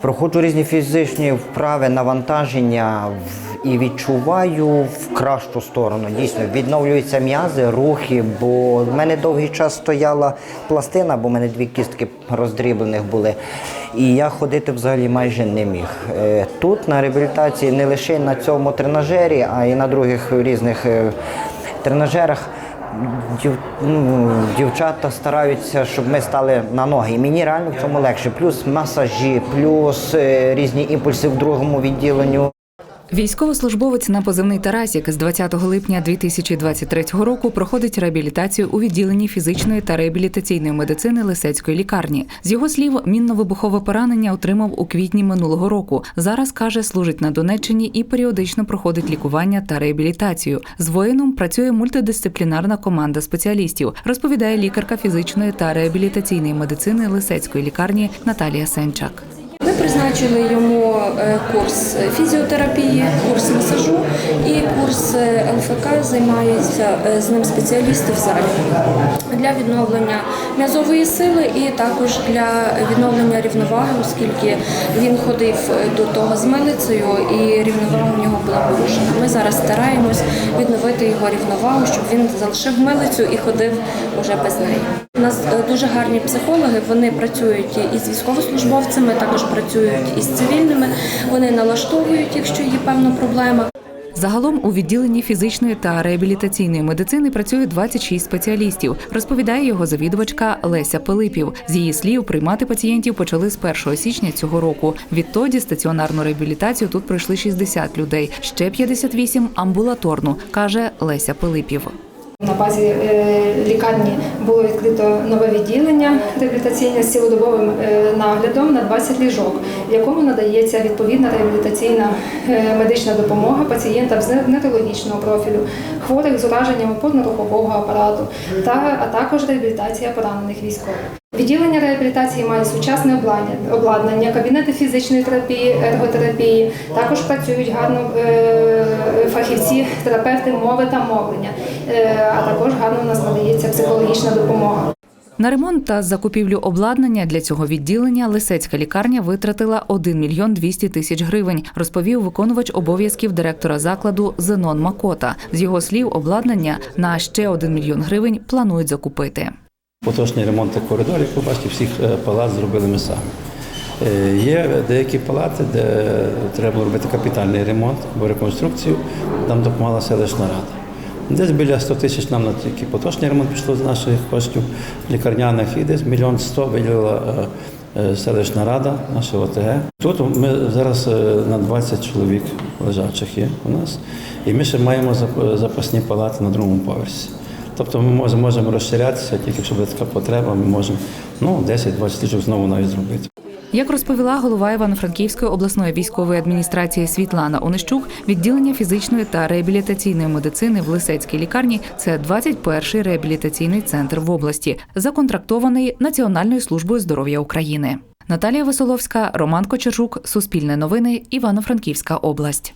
Проходжу різні фізичні вправи, навантаження і відчуваю в кращу сторону. Дійсно, відновлюються м'язи, рухи, бо в мене довгий час стояла пластина, бо в мене дві кістки роздріблених були. І я ходити взагалі майже не міг. Е, Тут на реабілітації не лише на цьому тренажері, а й на других різних е, тренажерах. Дів, ну, дівчата стараються, щоб ми стали на ноги. І мені реально в цьому легше. Плюс масажі, плюс е, різні імпульси в другому відділенню. Військовослужбовець на позивний Тарасік з 20 липня 2023 року проходить реабілітацію у відділенні фізичної та реабілітаційної медицини Лисецької лікарні. З його слів, мінно-вибухове поранення отримав у квітні минулого року. Зараз каже, служить на Донеччині і періодично проходить лікування та реабілітацію. З воїном працює мультидисциплінарна команда спеціалістів, розповідає лікарка фізичної та реабілітаційної медицини Лисецької лікарні Наталія Сенчак. Ми призначили йому курс фізіотерапії, курс масажу і курс е, ЛФК займаються е, з ним спеціалісти в залі для відновлення м'язової сили і також для відновлення рівноваги, оскільки він ходив е, до того з милицею і рівновага у нього була порушена. Ми зараз стараємось відновити його рівновагу, щоб він залишив милицю і ходив уже без неї. У нас е, дуже гарні психологи. Вони працюють із військовослужбовцями, також працюють із цивільними. Вони налаштовують, якщо є певна проблема. Загалом у відділенні фізичної та реабілітаційної медицини працює 26 спеціалістів, розповідає його завідувачка Леся Пилипів. З її слів, приймати пацієнтів почали з 1 січня цього року. Відтоді стаціонарну реабілітацію тут пройшли 60 людей, ще 58 – амбулаторну, каже Леся Пилипів. Базі е, лікарні було відкрито нове відділення реабілітаційне з цілодобовим е, наглядом на 20 ліжок, в якому надається відповідна реабілітаційна е, медична допомога пацієнтам з неврологічного профілю, хворих з ураженням опорно-рухового апарату та а також реабілітація поранених військових. Відділення реабілітації має сучасне обладнання- кабінети фізичної терапії, ерготерапії. Також працюють гарно фахівці, терапевти мови та мовлення. Е, А також гарно у нас надається психологічна допомога. На ремонт та закупівлю обладнання для цього відділення Лисецька лікарня витратила 1 мільйон 200 тисяч гривень, розповів виконувач обов'язків директора закладу Зенон Макота. З його слів, обладнання на ще 1 мільйон гривень планують закупити. Поточний ремонт коридорів, ви бачите, всіх е, палат зробили ми самі. Е, Є деякі палати, де треба робити капітальний ремонт або реконструкцію, нам допомагала селищна рада. Десь біля 100 тисяч нам на тільки поточний ремонт пішло з наших коштів лікарняних, і десь мільйон сто виділила е, е, селищна рада, наша ОТГ. Тут ми зараз е, на 20 чоловік лежачих є у нас, і ми ще маємо запасні палати на другому поверсі. Тобто ми можемо, розширятися, тільки якщо буде така потреба, ми можемо ну, 10-20 тисяч знову навіть зробити. Як розповіла голова Івано-Франківської обласної військової адміністрації Світлана Онищук, відділення фізичної та реабілітаційної медицини в Лисецькій лікарні це 21-й реабілітаційний центр в області, законтрактований Національною службою здоров'я України. Наталія Висоловська, Роман Кочержук, Суспільне новини, Івано-Франківська область.